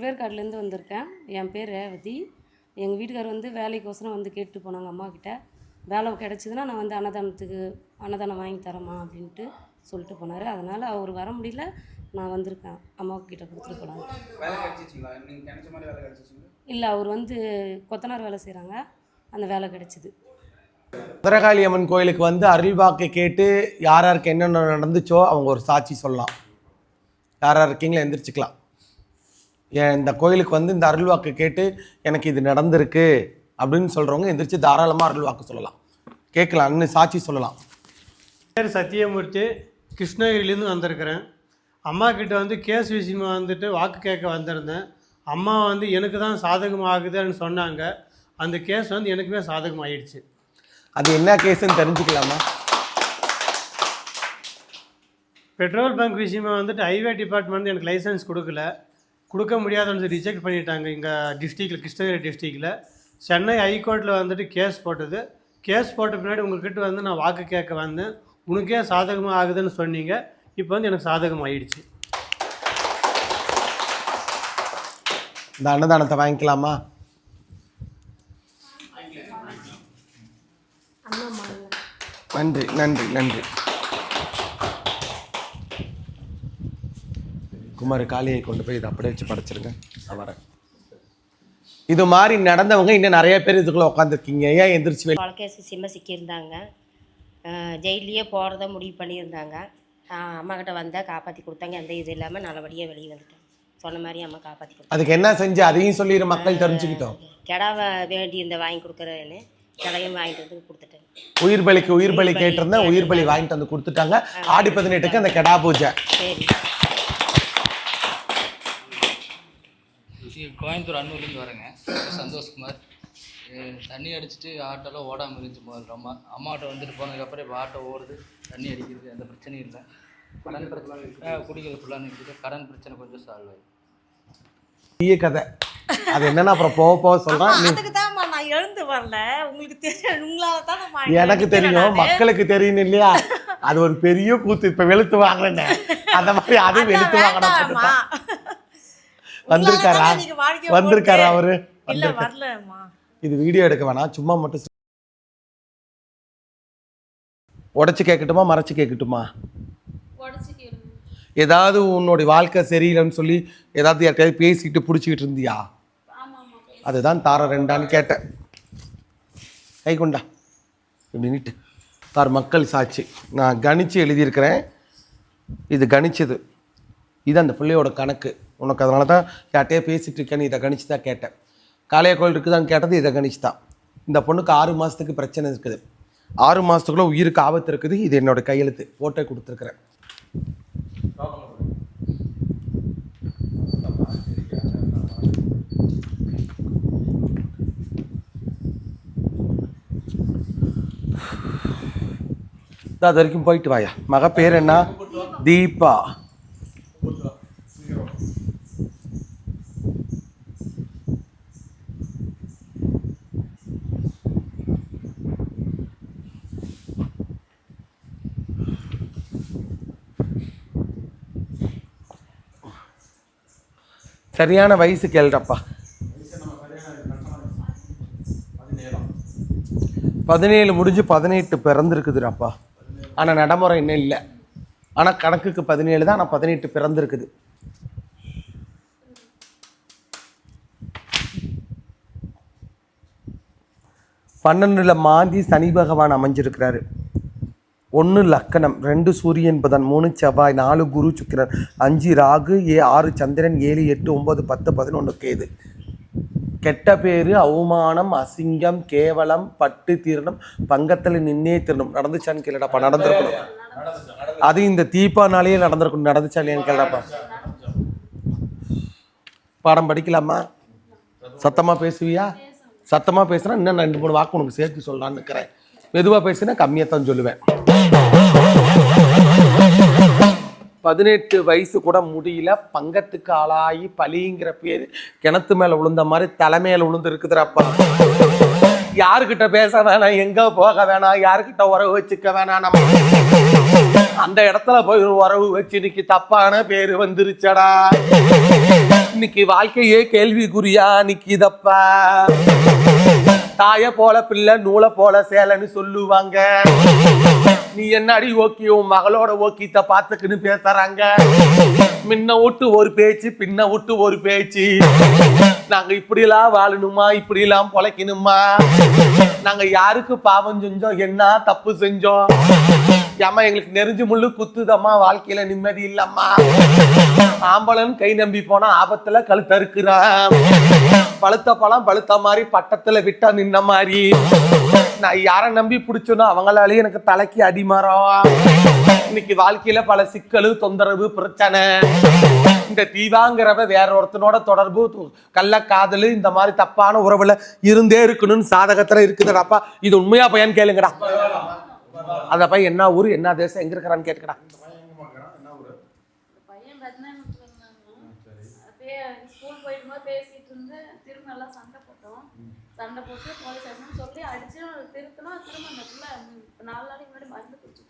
திருவேற்காடுலேருந்து வந்திருக்கேன். என் பேர் ரேவதி. எங்கள் வீட்டுக்கார் வந்து வேலைக்கோசரம் வந்து கேட்டு போனாங்க அம்மா கிட்ட. வேலை கிடச்சிதுன்னா நான் வந்து அன்னதானத்துக்கு அன்னதானம் வாங்கி தரேம்மா அப்படின்ட்டு சொல்லிட்டு போனார். அதனால் அவர் வர முடியல நான் வந்திருக்கேன். அம்மாவுக்கு கிட்ட கொடுத்துட்டு போனாங்க. வேலை கிடைச்சிச்சிங்களா? நீங்கள் நினச்ச மாதிரி வேலை கிடைச்சிச்சிங்களா? இல்லை அவர் வந்து கொத்தனார் வேலை செய்கிறாங்க அந்த வேலை கிடச்சிது. பத்திரகாளி அம்மன் கோயிலுக்கு வந்து அருள்வாக்கு கேட்டு யார் யாருக்கு என்னென்ன நடந்துச்சோ அவங்க ஒரு சாட்சி சொல்லலாம். யார் யார் இருக்கீங்களோ எந்திரிச்சுக்கலாம். இந்த கோயிலுக்கு வந்து இந்த அருள்வாக்கு கேட்டு எனக்கு இது நடந்திருக்கு அப்படின்னு சொல்கிறவங்க எந்திரிச்சு தாராளமாக அருள்வாக்கு சொல்லலாம். கேட்கலாம் இன்னும் சாட்சி சொல்லலாம். பேர் சத்தியமூர்த்தி கிருஷ்ணகிரிலேருந்து வந்திருக்கிறேன். அம்மா கிட்ட வந்து கேஸ் விஷயமா வந்துட்டு வாக்கு கேட்க வந்திருந்தேன். அம்மா வந்து எனக்கு தான் சாதகமாகுதுன்னு சொன்னாங்க. அந்த கேஸ் வந்து எனக்குமே சாதகமாகிடுச்சு அது என்ன கேஸுன்னு தெரிஞ்சுக்கலாமா? பெட்ரோல் பங்க் விஷயமா வந்துட்டு ஹைவே டிபார்ட்மெண்ட் எனக்கு லைசன்ஸ் கொடுக்கல. கொடுக்க முடியாதுன்னு சொல்லி ரிஜெக்ட் பண்ணிட்டாங்க. இங்கே டிஸ்ட்ரிக்டில் கிருஷ்ணகிரி டிஸ்ட்ரிக்டில் சென்னை ஹைகோர்ட்டில் வந்துட்டு கேஸ் போட்டது. கேஸ் போட்ட பின்னாடி உங்ககிட்ட வந்து நான் வாக்கு கேட்க வந்தேன். உனக்கே சாதகமாக ஆகுதுன்னு சொன்னீங்க. இப்போ வந்து எனக்கு சாதகம் ஆயிடுச்சு இந்த அன்னதானத்தை வாங்கிக்கலாமா. நன்றி நன்றி நன்றி. குமார் காளியை கொண்டு போய் இதை அப்படியே வச்சு படைச்சிருங்க நான் வரேன். இது மாதிரி நடந்தவங்க இன்னும் நிறைய பேர் இதுக்குள்ள உட்காந்துருக்கீங்க ஏன் எந்திரிச்சு வெளிய- கொலைகேஸ் விஷயமா சிக்கியிருந்தாங்க. ஜெயிலையே போகிறத முடிவு பண்ணியிருந்தாங்க. அம்மா கிட்ட வந்தால் காப்பாற்றி கொடுத்தாங்க. எந்த இது இல்லாமல் நல்லபடியாக வெளியே வந்துட்டேன். சொன்ன மாதிரி அம்மா காப்பாற்றி கொடுத்தாங்க அதுக்கு என்ன செஞ்சு அதையும் சொல்லிடு மக்கள் தெரிஞ்சுக்கிட்டோம். கிடாவை வேண்டி இந்த வாங்கி கொடுக்குறேன்னு கிடையும் வாங்கிட்டு வந்து கொடுத்துட்டேன். உயிர் பலிக்கு உயிர் பலி கேட்டிருந்தேன். உயிர் பலி வாங்கிட்டு வந்து கொடுத்துட்டாங்க. ஆடி பதினெட்டுக்கு அந்த கெடா பூஜை. சரி. கோயம்புத்தூர் அன்னூர்லேருந்து வரேங்க. சந்தோஷ்குமார். தண்ணி அடிச்சிட்டு ஆட்டோலாம் ஓடாமல் இருந்துச்சு முதல்ல அம்மா அம்மாட்ட வந்துட்டு போனதுக்கப்புறம் இப்போ ஆட்டோ ஓடுது. தண்ணி அடிக்கிறது எந்த பிரச்சனையும் இல்லை. கடன் பிரச்சனை ஆ, குடிக்கிறது ஃபுல்லாக இருக்குது கடன் பிரச்சனை கொஞ்சம் சால்வ் ஆகி பெரிய கதை. அது என்னன்னா அப்புறம் போக போக சொல்றேன். நீ அதுக்கு தான்மா நான் எழுந்து வரல. உங்களுக்கு தெரியும் உங்களால தான் நான் எனக்கு தெரியும். மக்களுக்கு தெரியும் இல்லையா? அது ஒரு பெரிய கூத்து இப்ப வெளுத்து வாங்கினேன் அந்த மாதிரி அது வெளுத்து வாங்கினா வந்திருக்காரா? வந்திருக்காரா அவரு? இல்ல வந்திருக்காரு. வரலம்மா. இது வீடியோ எடுக்க வேணாம். சும்மா மட்டும் உடைச்சு கேட்கட்டுமா மறைச்சு கேட்கட்டுமா ஏதாவது உன்னுடைய வாழ்க்கை சரியில்லைன்னு சொல்லி ஏதாவது யார்கிட்டயாவது பேசிக்கிட்டு பிடிச்சிக்கிட்டு இருந்தியா? அதுதான் தார ரெண்டான்னு கேட்டேன். கை கொண்டா. இப்படி நீட்டு தார் மக்கள் சாட்சி. நான் கணிச்சு எழுதியிருக்கிறேன். இது கணிச்சது. இது அந்த பிள்ளையோட கணக்கு. உனக்கு அதனால தான் யார்கிட்டயே பேசிகிட்டு இருக்கேன்னு இதை கணிச்சு தான் கேட்டேன். காளைய கோயில் இருக்குதான்னு கேட்டது இதை கணிச்சு தான் இந்த பொண்ணுக்கு ஆறு மாதத்துக்கு பிரச்சனை இருக்குது. ஆறு மாதத்துக்குள்ளே உயிருக்கு ஆபத்து இருக்குது. இது என்னோட கையெழுத்து. ஃபோட்டோ கொடுத்துருக்குறேன். இதோ அது வரைக்கும் போயிட்டு வாயா. மக பேர் என்ன? தீபா. சரியான வயசு கேள்றப்பா பதினேழு முடிஞ்சு பதினெட்டு பிறந்திருக்குதுடாப்பா. ஆனால் நடைமுறை இன்னும் இல்லை. ஆனால் கணக்குக்கு பதினேழு தான் ஆனால் பதினெட்டு பிறந்திருக்குது. பன்னெண்டில் மாந்தி சனி பகவான் அமைஞ்சிருக்கிறாரு. ஒன்று லக்கணம் ரெண்டு சூரியன் புதன் மூணு செவ்வாய் நாலு குரு சுக்கிரன் அஞ்சு ராகு ஏ ஆறு சந்திரன் ஏழு எட்டு ஒம்பது பத்து பதினொன்று கேது. கெட்ட பேர் அவமானம் அசிங்கம் கேவலம் பட்டு தீரணம் பங்கத்தில் நின்னே தீரணும் நடந்துச்சான்னு கேளுடாப்பா நடந்திருக்கணும். அது இந்த தீபானாலேயே நடந்திருக்கணும். நடந்துச்சா இல்லையான்னு கேளுடாப்பா. பாடம் படிக்கலாமா? சத்தமாக பேசுவியா? சத்தமாக பேசுனா இன்னும் ரெண்டு மூணு வாக்கு உனக்கு சேர்த்து சொல்லலான்னு இருக்கிறேன். மெதுவாக பேசினா கம்மியாக தான் சொல்லுவேன். பதினெட்டு வயசு கூட முடியல. பங்கத்துக்கு ஆளாகி பலிங்கிற பேர் கிணத்து மேலே விழுந்த மாதிரி தலைமையில் விழுந்து இருக்குதுறப்பா யாருக்கிட்ட பேச வேணாம் எங்கே போக வேணாம் யாருக்கிட்ட உறவு வச்சுக்க வேணாம் நம்ம. அந்த இடத்துல போய் உறவு வச்சு இன்னைக்கு தப்பான பேர் வந்துருச்சடா. இன்னைக்கு வாழ்க்கையே கேள்விக்குறியா நிக்கிதப்பா. தாய போல பிள்ளை நூலை போல சேலைன்னு சொல்லுவாங்க. நீ என்னடி ஓகே உன் மகளோட ஓக்கியத்தை பார்த்துக்குன்னு பேசுறாங்க. முன்ன விட்டு ஒரு பேச்சு பின்ன விட்டு ஒரு பேச்சு. நாங்க இப்படிலாம் வாழணுமா இப்படிலாம் பொழைக்கணுமா? நாங்க யாருக்கு பாவம் செஞ்சோம் என்ன தப்பு செஞ்சோம்? ஏமா எங்களுக்கு நெறிஞ்சு முள்ளு குத்துதம்மா வாழ்க்கையில நிம்மதி இல்லம்மா. ஆம்பளன் கை நம்பி போனா ஆபத்துல கழுத்தறுக்கிறான். பழுத்த பழம் பழுத்த மாதிரி பட்டத்துல விட்டா நின்ன மாதிரி. நான் யாரை நம்பி பிடிச்சோன்னா அவங்களாலேயே எனக்கு தலைக்கு அடிமரம் இன்னைக்கு வாழ்க்கையில பல சிக்கலு தொந்தரவு பிரச்சனை. இந்த தீவாங்கிறவ வேற ஒருத்தனோட தொடர்பு கள்ள காதல் இந்த மாதிரி தப்பான உறவுல இருந்தே இருக்கணும்னு சாதகத்துல இருக்குதுடாப்பா இது உண்மையா பையன் கேளுங்கடா. அந்த பையன் என்ன ஊர் என்ன தேசம் எங்க இருக்கிறான்னு கேட்கடா பையன் பத்மநாபத்துல இருந்தாங்க அப்படியே ஸ்கூல் போயிட்டு போது பேசிட்டு இருந்து எல்லாம் சண்டை போட்டோம். சண்டை போட்டு போலீஸ் ஸ்டேஷன் சொல்லி அடிச்சு திருத்தணும் திரும்ப அந்த பிள்ளை நாலு நாளைக்கு முன்னாடி மருந்து குடிச்சு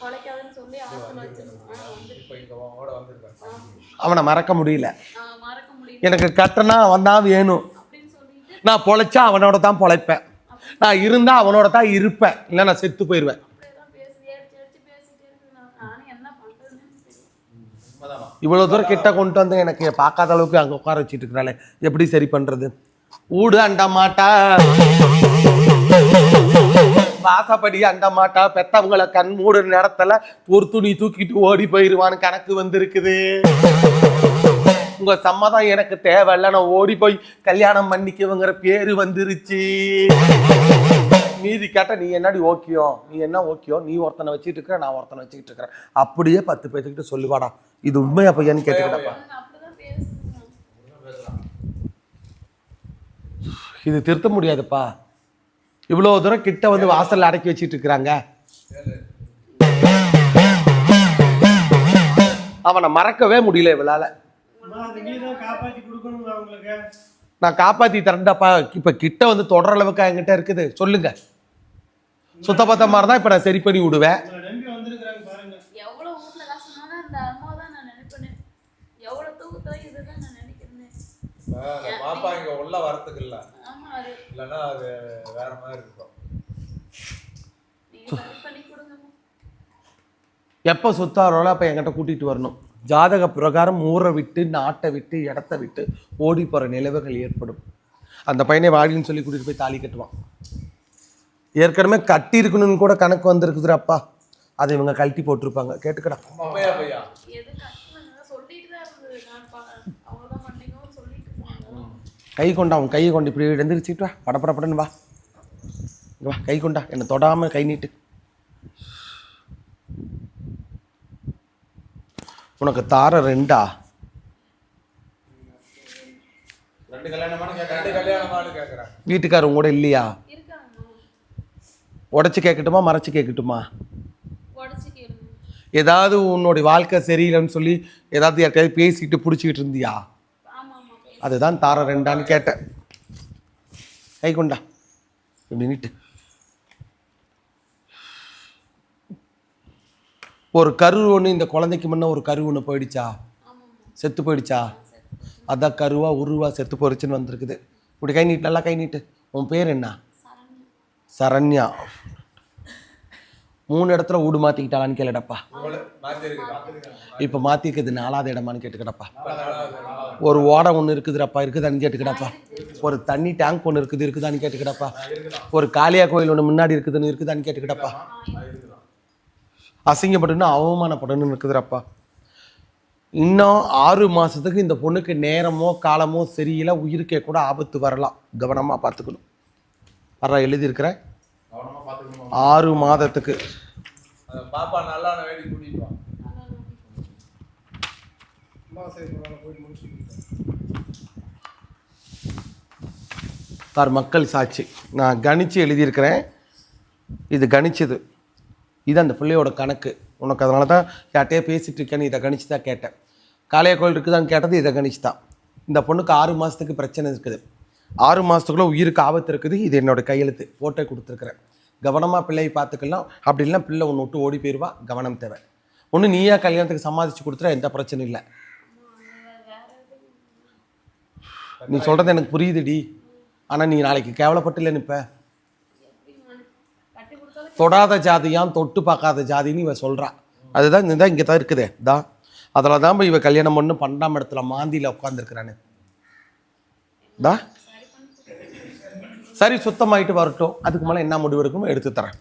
குலைக்காதுன்னு சொல்லி ஆத்துல வச்சிருந்தோம் வந்து அவனை மறக்க முடியல. மறக்க முடியல. எனக்கு கட்டனா அவன் தான் வேணும் நான் பொழைச்சா அவனோட தான் பொழைப்பேன் நான் இருந்தா அவனோட தான் இருப்பேன். இல்லை நான் செத்து போயிடுவேன் அப்படியெல்லாம் பேசி அடிச்சு அடிச்சு பேசிட்டே இருக்கு நான் நானும் என்ன பண்றதுன்னு தெரியல இவ்வளோ தூரம் கிட்ட கொண்டு வந்து எனக்கு பார்க்காத அளவுக்கு அங்கே உட்கார வச்சுட்டு இருக்கிறாளே. எப்படி சரி பண்ணுறது ஊடு அண்ட மாட்டா. வாசப்படி அண்ட மாட்டா. பெத்தவங்கள கண் மூடு நேரத்தில் ஒரு துணி தூக்கிட்டு ஓடி போயிருவான்னு கணக்கு வந்திருக்குது. உங்க சம்மதம் எனக்கு தேவையில்ல. நான் ஓடி போய் கல்யாணம் பண்ணிக்கவங்கிற பேரு வந்துருச்சு. மீதி கேட்ட நீ என்னடி ஓக்கியோ? நீ என்ன ஓக்கியோ? நீ ஒருத்தனை வச்சுட்டு இருக்கிற நான் ஒருத்தனை வச்சுக்கிட்டு இருக்கிறேன். அப்படியே பத்து பேர்த்துக்கிட்ட சொல்லுவாடா. இது உண்மையா பையன்னு கேட்டுக்கிட்டப்பா. இது திருத்த முடியாதுப்பா. இவ்வளோ தூரம் கிட்ட வந்து வாசல்ல அடக்கி வச்சிட்டு இருக்கிறாங்க. அவனை மறக்கவே முடியல இவளால. காப்பாற்றி நான் காப்பாத்தி தரேன்டாப்பா. இப்ப கிட்ட வந்து தொடர அளவுக்கு என்கிட்ட இருக்குது. சொல்லுங்க. சுத்தபத்தமா இருந்தா இப்ப நான் சரி பண்ணி விடுவேன். பாப்பா இங்க உள்ள வரத்துக்கு இல்ல. ஆமா அது. இல்லைன்னா அது வேற மாதிரி இருக்கும். நீங்க சரி பண்ணி கொடுங்க. எப்போ சுத்தாரோல அப்போ என்கிட்ட கூட்டிட்டு வரணும். ஜாதக பிரகாரம் ஊரை விட்டு நாட்டை விட்டு இடத்த விட்டு ஓடி போகிற நிலவுகள் ஏற்படும். அந்த பையனை வாடின்னு சொல்லி கூட்டிட்டு போய் தாலி கட்டுவான். ஏற்கனவே கட்டி இருக்கணும்னு கூட கணக்கு வந்திருக்குதுடா அப்பா. அதை இவங்க கழட்டி போட்டிருப்பாங்க. கேட்டுக்கடா. கை கொண்டா அவன் கையை கொண்டு இப்படி எழுந்திரிச்சிட்டு வா. படப்படப்படன்னு வா. இங்க வா கை கொண்டா. என்னை தொடாமல் கை நீட்டு. உனக்கு தார ரெண்டா? ரெண்டு கல்யாணமான கேட்கறேன் ரெண்டு கல்யாணமானு கேட்கறேன் வீட்டுக்காரங்க கூட இல்லையா? உடச்சி கேட்கட்டுமா மறைச்சு கேட்கட்டுமா ஏதாவது உன்னுடைய வாழ்க்கை சரியில்லைன்னு சொல்லி ஏதாவது யார்கிட்டயாவது பேசிக்கிட்டு பிடிச்சிக்கிட்டு இருந்தியா. அதுதான் தார ரெண்டான்னு கேட்டேன். கை கொண்டா. இப்படி நீட்டு ஒரு கரு ஒன்று இந்த குழந்தைக்கு முன்ன ஒரு கரு ஒன்று போயிடுச்சா? செத்து போயிடுச்சா? அதான் கருவா உருவா செத்து போயிடுச்சுன்னு வந்திருக்குது. இப்படி கை நீட்டு நல்லா கை நீட்டு. உன் பேர் என்ன? சரண்யா. மூணு இடத்துல வீடு மாற்றிக்கிட்டாளான்னு கேளுடப்பா. இப்போ மாற்றிருக்குது நாலாவது இடமான்னு கேட்டுக்கிடப்பா. ஒரு ஓடை ஒன்று இருக்குதுடப்பா இருக்குதான்னு கேட்டுக்கிடப்பா. ஒரு தண்ணி டேங்க் ஒன்று இருக்குது இருக்குதான்னு கேட்டுக்கிடப்பா. ஒரு காளியா கோயில் ஒன்று முன்னாடி இருக்குதுன்னு இருக்குதான்னு கேட்டுக்கிடப்பா. அசிங்கப்படணும் அவமானப்படணும்னு இருக்குதுடப்பா இன்னும் ஆறு மாதத்துக்கு இந்த பொண்ணுக்கு நேரமோ காலமோ சரியில்லை உயிருக்கே கூட ஆபத்து வரலாம். கவனமாக பார்த்துக்கணும். வர எழுதியிருக்கிறேன் ஆறு மாதத்துக்கு. பாப்பா நல்லா சார் மக்கள் சாட்சி. நான் கணிச்சு எழுதியிருக்கிறேன். இது கணிச்சது. இது அந்த பிள்ளையோட கணக்கு. உனக்கு அதனால தான் யார்கிட்டயே பேசிட்டு இருக்கேன்னு இதை கணிச்சு தான் கேட்டேன். காளைய கோயில் இருக்குதான்னு கேட்டது இதை கணிச்சு தான் இந்த பொண்ணுக்கு ஆறு மாதத்துக்கு பிரச்சனை இருக்குது. ஆறு மாதத்துக்குள்ளே உயிருக்கு ஆபத்து இருக்குது. இது என்னோட கையெழுத்து. ஃபோட்டோ கொடுத்துருக்குறேன். கவனமாக பிள்ளையை பார்த்துக்கலாம். அப்படி இல்லைன்னா பிள்ளை ஒன்று விட்டு ஓடி போயிடுவா கவனம் தேவை. ஒன்று நீயா கல்யாணத்துக்கு சமாளித்து கொடுத்துற எந்த பிரச்சனையும் இல்லை. நீ சொல்கிறது எனக்கு புரியுதுடி. ஆனால் நீ நாளைக்கு கேவலப்பட்டுல நிற்ப தொடாத ஜாதியாம் தொட்டு பார்க்காத ஜாதின்னு இவ சொல்கிறா அதுதான் இதுதான் இங்கே தான் இருக்குதே. தா அதில் தான் போய் இவ கல்யாணம் பண்ணு பன்னெண்டாம் இடத்துல மாந்தியில் உட்காந்துருக்குறான்னு தா சரி சுத்தமாயிட்டு வரட்டும். அதுக்கு மேலே என்ன முடிவு இருக்குமோ எடுத்து தரேன்.